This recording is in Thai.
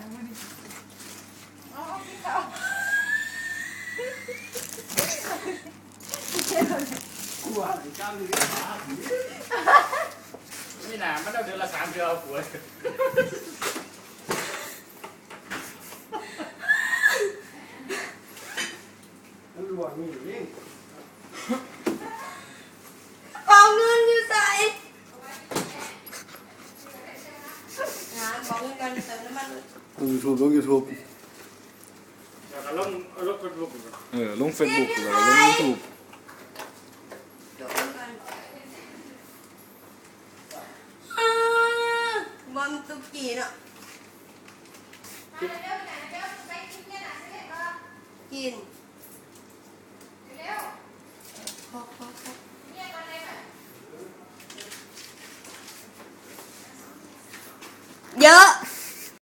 นะมันนี่อ๋อกินข้าวกลัวไอ้ก้าวอยู่ที่ขานี่หนามันเอาเดือนละสามเดือนเอาผัวมันหลวงมีอยู่นี่ เอาเงินอยู่ใส่งาน บอกเงินกันเติมน้ำมันลงยูทูบลงยูทูบเดี๋ยวเราลงเอลงเฟซบุ๊กอีกเออลงเฟซบุ๊กแล้วก็ลงยูทูบเดี๋ยวเงินกันอ่าบอมตุกีเนาะกิน 有。